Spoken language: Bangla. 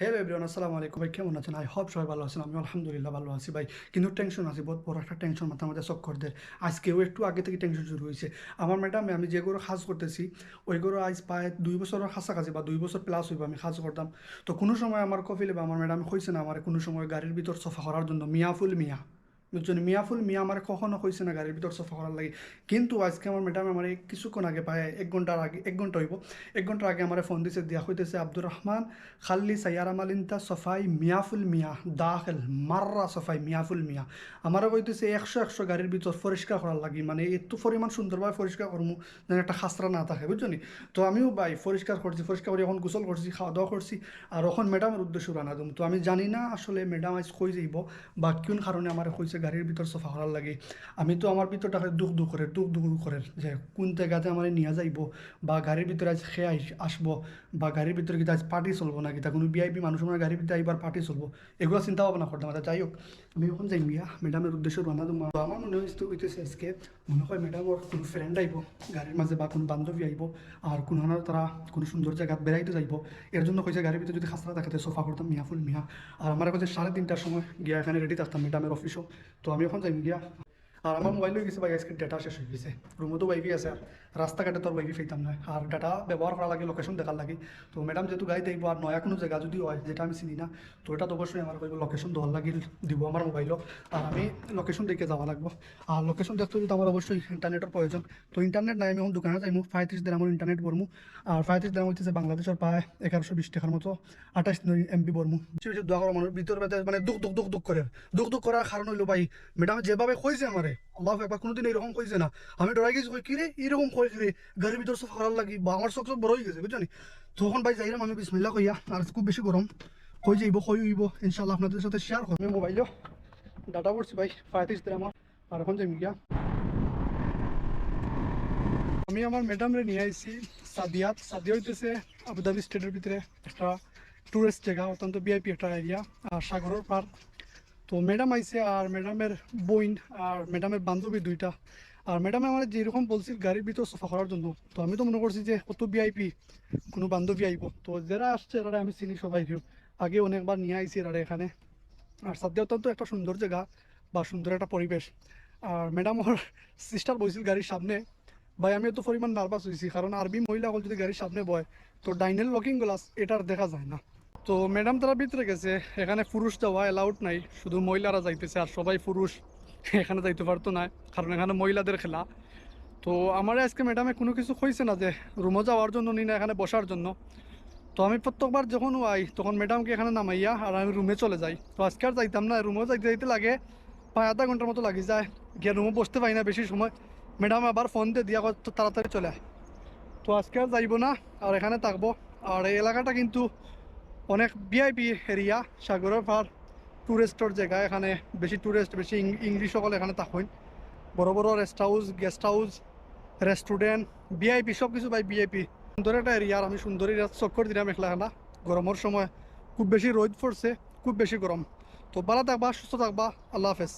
হ্যালো এভরিওয়ান আসসালামু আলাইকুম ভাই, কেমন আছেন? আই হপ সবাই ভালো আছেন আমি আলহামদুলিল্লাহ ভালো আছি ভাই। কিন্তু টেনশন আছে বহুত বড় একটা টেনশন মাথা মাঝে চক্করদের আজকেও একটু আগে থেকে টেনশন শুরু হয়েছে। আমার ম্যাডামে আমি যে গরু সাজ করতেছি, ওই গরু আজ প্রায় দুই বছরের কাছাকাছি বা দুই বছর প্লাস হইব আমি সাজ করতাম। তো কোনো সময় আমার কফিলে বা আমার ম্যাডাম কইছে না, আমার কোনো সময় গাড়ির ভিতর সফা করার জন্য, মিয়া ফুল মিয়া। বুঝছেন মিয়া ফুল, মিয়া আমার কখনো কইছে না গাড়ির ভিতর সফা করার লাগে। কিন্তু আজকে আমার ম্যাডাম আমার কিছুক্ষণ আগে পায় এক ঘণ্টার আগে, এক ঘণ্টা হইব, এক ঘণ্টার আগে আমার ফোন দিছে, দিয়া হইতেছে আব্দুর রহমান, খাল্লি সাইয়ারা মালিন্তা সফাই মিয়াফুল মিয়া, দাখেল মাররা সফাই মিয়াফুল মিয়া। আমারও কইতেছে, একশো একশো গাড়ির ভিতর পরিষ্কার করার লাগি মানে এত পরিমাণ সুন্দরভাবে পরিষ্কার করব যেন একটা খাসরা না থাকে বুঝছ? তো আমিও, ভাই, পরিষ্কার করছি, পরিষ্কার করে এখন গোসল করছি খাওয়া দাওয়া করছি, আর এখন ম্যাডামের উদ্দেশ্য রানা দিম। তো আমি জানি না আসলে ম্যাডাম আজ কই যাইব, বা কোন কারণে আমার কইছে গাড়ির ভিতর সফা করার লাগে। আমি তো আমার ভিতরটা দুঃখ দুঃখ করে দুঃখ দুঃখ করে যে কোন জায়গাতে আমার নিয়ে যাইব বা গাড়ির ভিতরে আজ খেয়ে আসব বা গাড়ির ভিতরে কিন্তু আজ পার্টি চলবো না কিতা কোনো বিআইপি মানুষ আমার গাড়ির ভিতরে এইবার পার্টি চলবো। এগুলো চিন্তা ভাবনা করতাম আচ্ছা যাই হোক আমি এখন যাই মিয়া ম্যাডামের উদ্দেশ্য রান্না দেবো আমার মনে হয়েছে হইতেছে আজকে। মনে হয় ম্যাডামর কোনো ফ্রেন্ড আইব গাড়ির মাঝে বা কোনো বান্ধবী আইব আর কোনো তারা কোনো সুন্দর জায়গাত বেড়াইতে যাইব। এর জন্য কইছে গাড়ির ভিতরে যদি খাসরা থাকে সোফা করতাম মিয়া ফুল, মিয়া। আর আমার কাছে সাড়ে তিনটার সময় গিয়া এখানে রেডি থাকতাম ম্যাডামের অফিসও তো আমি এখন যাই গিয়া আর আমার মোবাইল হয়ে গেছে ভাই, আজকে ডেটা শেষ হয়ে গেছে। রুমও তো ওয়াইফি আছে আর। রাস্তাঘাটে তোর ওয়াইফি পাইতাম না। আর ডাটা ব্যবহার করা লাগে লোকেশন দেখার লাগে। তো ম্যাডাম যেহেতু গাড়ি দেখব, আর নয়া কোনো জায়গা যদি হয়, যেটা আমি চিনি না, তো এটা তো অবশ্যই আমার কইব লোকেশন দেওয়ার লাগিল দিব আমার মোবাইলও আর আমি লোকেশন দেখে যাওয়া লাগবো। আর লোকেশন দেখতে তো আমার অবশ্যই ইন্টারনেটের প্রয়োজন। তো ইন্টারনেট নাই, আমি এখন দোকানে যাইমু। পঁয়ত্রিশ দিন আমার ইন্টারনেট বরমু আর পঁয়ত্রিশ দিন হইতেছে বাংলাদেশের প্রায় এগারোশো বিশ টাকার মতো আঠাশ এমবি বরমু দোয়া করো মানুষ, ভিতর মানে দুঃখ দুঃখ দুঃখ করে। দুঃখ দুঃখ করার কারণ হইল ভাই ম্যাডাম যেভাবে কইছে আমারে আল্লাহ একবার কোনোদিন এরকম কইছে না। আমি ডরাই গেছি কই, কি রে এরকম কই রে গাড়ির ভিতর সব করার লাগি বা আমার চোখ চোখ বড় হয়ে গেছে বুঝছ নি? তখন ভাই যাইলাম আমি বিসমিল্লা কইয়া আর খুব বেশি গরম। কই যাইব কই উইব ইনশাল্লাহ আপনাদের সাথে শেয়ার করব। আমি মোবাইলও ডাটা পড়ছি ভাই পঁয়ত্রিশ দিন আমার আর এখন যাই গিয়া। আমি আমার ম্যাডামরে নিয়ে আইছি সাদিয়াত। সাদিয়া হইতেছে আবুধাবি স্টেটের ভিতরে একটা টুরিস্ট জায়গা অত্যন্ত বিআইপি একটা এরিয়া আর সাগরের পার তো ম্যাডাম আইছে আর ম্যাডামের বইন আর ম্যাডামের বান্ধবী দুইটা। আর ম্যাডাম আমার যেরকম বলছিল, গাড়ির ভিতর সফা করার জন্য। তো আমি তো মনে করছি যে কত বিআইপি কোনো বান্ধবী আইব। তো যারা আসছে এরা আমি চিনি সবাই। আগে অনেকবার নিয়ে আইছি এরা এখানে। আর সাদিয়া অত্যন্ত একটা সুন্দর জায়গা বা সুন্দর একটা পরিবেশ। আর ম্যাডাম ওর সিস্টার বইছিল গাড়ির সামনে। ভাই আমি এত পরিমাণ নার্ভাস হয়েছি কারণ আরবি মহিলা যদি গাড়ির সামনে বয়, তো ডাইনেল লকিং গ্লাস এটার দেখা যায় না। তো ম্যাডাম তারা ভিতরে গেছে। এখানে পুরুষ যাওয়া অ্যালাউড নাই। শুধু মহিলারা যাইতেছে আর সবাই পুরুষ। এখানে যাইতে পারতো না, কারণ এখানে মহিলাদের খেলা। তো আমার আজকে ম্যাডামে কোনো কিছু কইছে না যে রুমে যাওয়ার জন্য নি না এখানে বসার জন্য। তো আমি প্রত্যেকবার যখন আই তখন ম্যাডামকে এখানে নামাইয়া আর আমি রুমে চলে যাই। তো আজকে আর যাইতাম না রুমেও যাইতে যাইতে লাগে প্রায় আধা ঘণ্টার মতো লাগি যায়। গিয়ে রুমে বসতে পারি না বেশি সময়। ম্যাডাম আবার ফোন দিয়ে দিয়া তাড়াতাড়ি চলে আয়। তো আজকে আর যাইব না, আর এখানে থাকব। আর এই এলাকাটা কিন্তু অনেক ভিআইপি এরিয়া সাগরের ফার ট্যুরিস্টর জায়গা, এখানে বেশি ট্যুরিস্ট বেশি ইংলিশ সকল এখানে থাকুন বড় বড় rest house guest house restaurant VIP সব কিছু ভাই ভিআইপি সুন্দর একটা এরিয়া আর আমি সুন্দরী চক্কর দিলাম এখলাখানা গরমের সময় খুব বেশি রোদ পড়ছে, খুব বেশি গরম। তো ভালো থাকবা, সুস্থ থাকবা, আল্লাহ হাফেজ।